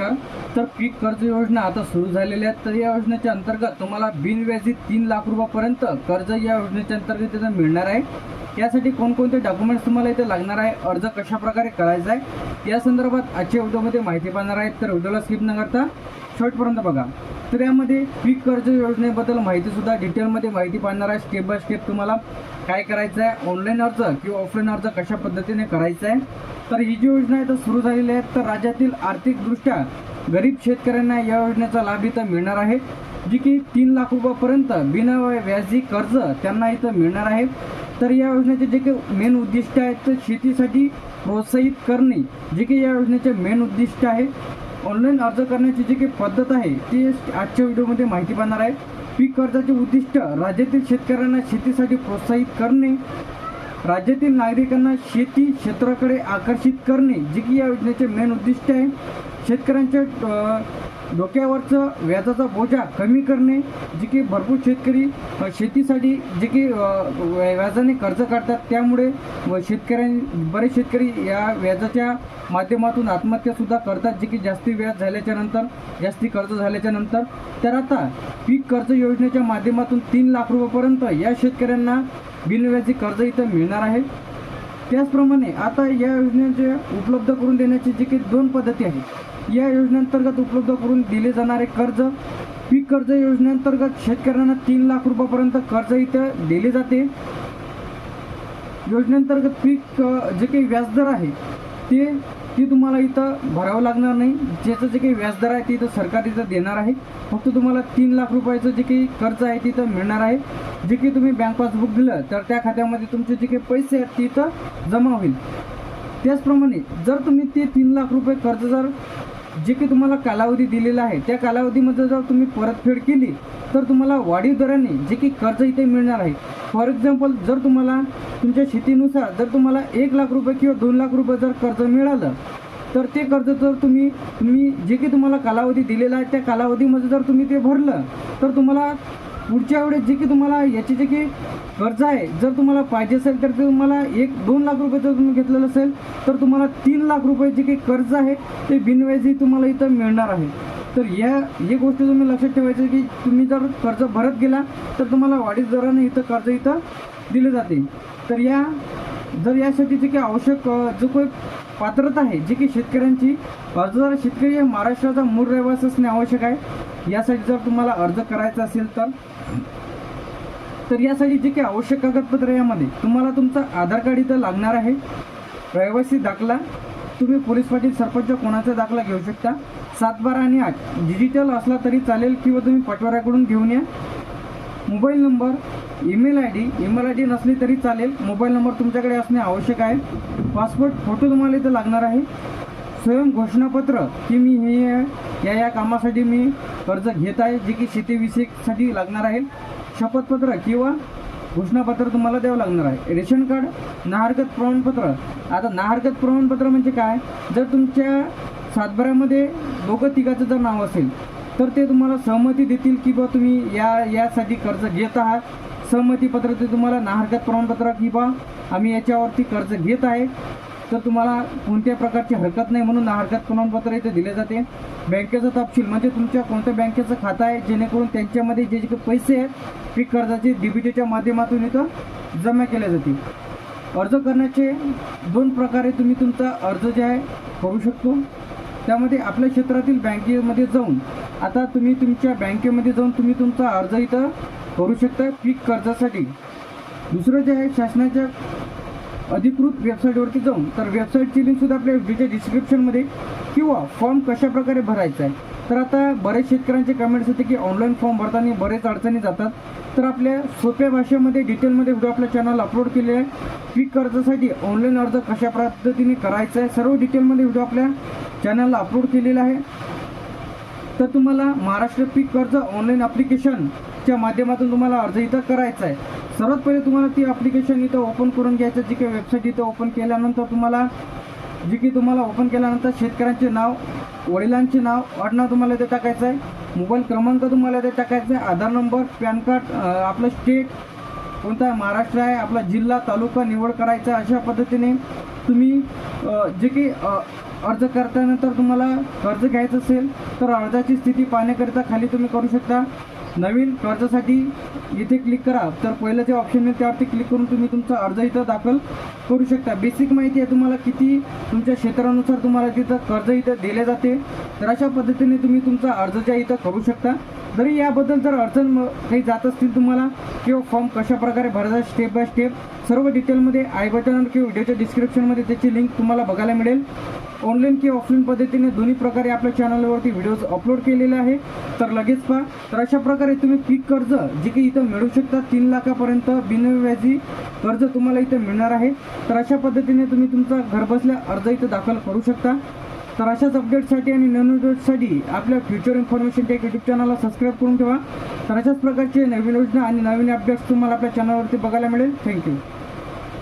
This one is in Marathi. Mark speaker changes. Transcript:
Speaker 1: नमस्कार तर पीक कर्ज योजना आता सुरू झालेली आहे तर या योजनेच्या अंतर्गत तुम्हाला बिनव्याजी तीन लाख रुपयापर्यंत कर्ज या योजनेच्या अंतर्गत मिळणार आहे. यासाठी कोणकोणते डॉक्युमेंट्स तुम्हाला इथे लागणार आहे अर्ज कशा प्रकारे करायचा आहे या संदर्भात आजच्या व्हिडिओमध्ये माहिती पाहणार आहेत. तर व्हिडिओला स्किप न करता शेवटपर्यंत बघा. तर यामध्ये पीक कर्ज योजनेबद्दल माहितीसुद्धा डिटेलमध्ये माहिती पाहणार आहे. स्टेप बाय स्टेप तुम्हाला काय करायचं आहे ऑनलाईन अर्ज किंवा ऑफलाईन अर्ज कशा पद्धतीने करायचा आहे. तर ही जी योजना आहे तर सुरू झालेली आहे. तर राज्यातील आर्थिकदृष्ट्या गरीब शेतकऱ्यांना या योजनेचा लाभ इथं मिळणार आहे. जी की तीन लाख रुपयापर्यंत बिना व्याजी कर्ज त्यांना इथं मिळणार आहे. तर या योजनेचे जे काही मेन उद्दिष्ट आहे तर शेतीसाठी प्रोत्साहित करणे जे की या योजनेचे मेन उद्दिष्ट आहे. ऑनलाईन अर्ज करण्याची जी काही पद्धत आहे ती आजच्या व्हिडिओमध्ये माहिती पाहणार आहे. पीक कर्जाचे उद्दिष्ट राज्यातील शेतकऱ्यांना शेतीसाठी प्रोत्साहित करणे. राज्यातील नागरिकांना शेती क्षेत्राकडे आकर्षित करणे जे की या योजनेचे मेन उद्दिष्ट आहे. शेतकऱ्यांच्या डोक्यावरचं व्याजाचा बोजा कमी करणे जे की भरपूर शेतकरी शेतीसाठी जे की व्याजाने कर्ज काढतात त्यामुळे व शेतकऱ्यां बरेच शेतकरी या व्याजाच्या माध्यमातून आत्महत्यासुद्धा करतात जे की जास्ती व्याज झाल्याच्यानंतर जास्ती कर्ज झाल्याच्यानंतर. तर आता पीक कर्ज योजनेच्या माध्यमातून तीन लाख रुपयापर्यंत या शेतकऱ्यांना बिनव्याजी कर्ज इथं मिळणार आहे. त्याचप्रमाणे आता या योजनेचे उपलब्ध करून देण्याची जी काही दोन पद्धती आहेत. या योजनेअंतर्गत उपलब्ध करून दिले जाणारे कर्ज पीक कर्ज योजनेअंतर्गत शेतकऱ्यांना तीन लाख रुपयापर्यंत कर्ज इथं दिले जाते. योजनेअंतर्गत पीक जे काही व्याजदर आहे ते ती तुम्हाला इथं भरावं लागणार नाही. ज्याचं जे काही व्याजदर आहे ते इथं सरकार इथं देणार आहे. फक्त तुम्हाला तीन लाख रुपयाचं जे काही कर्ज आहे ते इथं मिळणार आहे. जे काही तुम्ही बँक पासबुक दिलं तर त्या खात्यामध्ये तुमचे जे काही पैसे आहेत ते इथं जमा होईल. त्याचप्रमाणे जर तुम्ही ते तीन लाख रुपये कर्ज जर जे की तुम्हाला कालावधी दिलेला आहे त्या कालावधीमध्ये जर तुम्ही परतफेड केली तर तुम्हाला वाढीव दराने जे की कर्ज इथे मिळणार आहे. फॉर एक्झाम्पल जर तुम्हाला तुमच्या शेतीनुसार जर तुम्हाला एक लाख रुपये किंवा दोन लाख रुपये जर कर्ज मिळालं तर ते कर्ज जर तुम्ही तुम्ही जे की तुम्हाला कालावधी दिलेला आहे त्या कालावधीमध्ये जर तुम्ही ते भरलं तर तुम्हाला पुढच्या वेळेस जे की तुम्हाला याची जे की कर्ज आहे जर तुम्हाला पाहिजे असेल तर ते तुम्हाला एक दोन लाख रुपये जर तुम्ही घेतलेलं असेल तर तुम्हाला तीन लाख रुपये जे काही कर्ज आहे ते बिनव्याजी तुम्हाला इथं मिळणार आहे. तर या हे गोष्ट तुम्ही लक्षात ठेवायचं की तुम्ही जर कर्ज भरत गेला तर तुम्हाला वाढीव दराने इथं कर्ज इथं दिले जाते. तर या जर यासाठी जे काही आवश्यक जो काही पात्रता आहे जी की शेतकऱ्यांची अर्जदार शेतकरी हे महाराष्ट्राचा मूळ रहिवासी असणे आवश्यक आहे. यासाठी जर तुम्हाला अर्ज करायचा असेल तर तर यासाठी जे काही आवश्यक कागदपत्र यामध्ये तुम्हाला तुमचं आधार कार्ड इथं लागणार आहे. रहिवासी दाखला तुम्ही पोलीस पाटील सरपंच कोणाचा दाखला घेऊ शकता. सात बारा आणि आठ डिजिटल असला तरी चालेल किंवा तुम्ही पटवाऱ्याकडून घेऊन या. Mobile number email ID email ID नसली तरी चालेल. मोबाईल नंबर तुमच्याकडे असणे आवश्यक आहे. पासपोर्ट फोटो तुम्हाला इथं लागणार आहे. स्वयं घोषणापत्र की मी हे या या कामासाठी मी कर्ज घेत आहे जे की शेतीविषयकसाठी लागणार आहे. शपथपत्र किंवा घोषणापत्र तुम्हाला द्यावं लागणार आहे. रेशन कार्ड नाहरकत प्रमाणपत्र. आता नाहरकत प्रमाणपत्र म्हणजे काय? जर तुमच्या सातबाऱ्यामध्ये दोघं तिघाचं जर नाव असेल तर ते तुम्हाला सहमती देतील की बा तुम्ही या यासाठी कर्ज घेत आहात. सहमतीपत्र ते तुम्हाला नाहरकत प्रमाणपत्र किंवा आम्ही याच्यावरती कर्ज घेत आहे. तर तुम्हाला कोणत्या प्रकारची हरकत नाही म्हणून हरकत प्रमाणपत्र इथे दिले जाते. बँकेचा तपशील म्हणजे तुमच्या कोणत्या बँकेचं खातं आहे जेणेकरून त्यांच्यामध्ये जे जे काही पैसे आहेत पीक कर्जाचे डीबीटीच्या माध्यमातून इथं जमा केले जातील. अर्ज करण्याचे दोन प्रकारे तुम्ही तुमचा अर्ज जे आहे करू शकतो. त्यामध्ये आपल्या क्षेत्रातील बँकेमध्ये जाऊन आता तुम्ही तुमच्या बँकेमध्ये जाऊन तुम्ही तुमचा अर्ज इथं करू शकता पीक कर्जासाठी दुसरं जे आहे शासनाच्या अधिकृत वेबसाईटवरती जाऊन तर वेबसाईटची लिंक सुद्धा आपल्या व्हिडिओच्या डिस्क्रिप्शनमध्ये किंवा फॉर्म कशा प्रकारे भरायचा आहे. तर आता बरेच शेतकऱ्यांचे कमेंट्स होते की ऑनलाईन फॉर्म भरताना बरेच अडचणी जातात. तर आपल्या सोप्या भाषेमध्ये डिटेलमध्ये व्हिडिओ आपल्या चॅनल अपलोड केले आहे. पीक कर्जासाठी ऑनलाईन अर्ज कशा पद्धतीने करायचा आहे सर्व डिटेलमध्ये व्हिडिओ आपल्या चॅनलला अपलोड केलेला आहे. तर तुम्हाला महाराष्ट्र पीक कर्ज ऑनलाईन ॲप्लिकेशनच्या माध्यमातून तुम्हाला अर्ज इथं करायचा आहे. सर्वात पहिले तुम्हाला ती ॲप्लिकेशन इथं ओपन करून घ्यायचं जी काही वेबसाईट इथं ओपन केल्यानंतर तुम्हाला जी की तुम्हाला ओपन केल्यानंतर शेतकऱ्यांचे नाव वडिलांचे नाव आडनाव तुम्हाला इथे टाकायचं आहे. मोबाईल क्रमांक तुम्हाला इथे टाकायचा आहे. आधार नंबर पॅन कार्ड आपलं स्टेट कोणता महाराष्ट्र आहे आपला जिल्हा तालुका निवड करायचा अशा पद्धतीने तुम्ही जे की अर्ज करतानंतर तुम्हाला कर्ज घ्यायचं असेल तर अर्जाची स्थिती पाहण्याकरिता खाली तुम्ही करू शकता. नवीन कर्जासाठी इथे क्लिक करा. तर पहिलं जे ऑप्शन आहे त्यावरती क्लिक करून तुम्ही तुमचा अर्ज इथं दाखल करू शकता. बेसिक माहिती आहे तुम्हाला किती तुमच्या क्षेत्रानुसार तुम्हाला तिथं कर्ज इथं दिले जाते. तर अशा पद्धतीने तुम्ही तुमचा अर्ज ज्या इथं करू शकता जरी याबद्दल जर अडचण म- काही जात असतील तुम्हाला किंवा फॉर्म कशा प्रकारे भरायचा स्टेप बाय स्टेप सर्व डिटेलमध्ये आय बटन किंवा व्हिडिओच्या डिस्क्रिप्शनमध्ये त्याची लिंक तुम्हाला बघायला मिळेल. ऑनलाईन किंवा ऑफलाईन पद्धतीने दोन्ही प्रकारे आपल्या चॅनलवरती व्हिडिओज अपलोड केलेले आहे. तर लगेच पहा. तर अशा प्रकारे तुम्ही पीक कर्ज जे काही इथं मिळू शकता तीन लाखापर्यंत बिनव्याजी कर्ज तुम्हाला इथं मिळणार आहे. तर अशा पद्धतीने तुम्ही तुमचा घरबसल्या अर्ज इथं दाखल करू शकता. तर अशाच अपडेटसाठी आणि नवीन अपडेटसाठी आपल्या फ्युचर इन्फॉर्मेशन टेक यूट्यूब चॅनलला सबस्क्राईब करून ठेवा. तर अशाच प्रकारचे नवीन योजना आणि नवीन अपडेट्स तुम्हाला आपल्या चॅनलवरती बघायला मिळेल. थँक्यू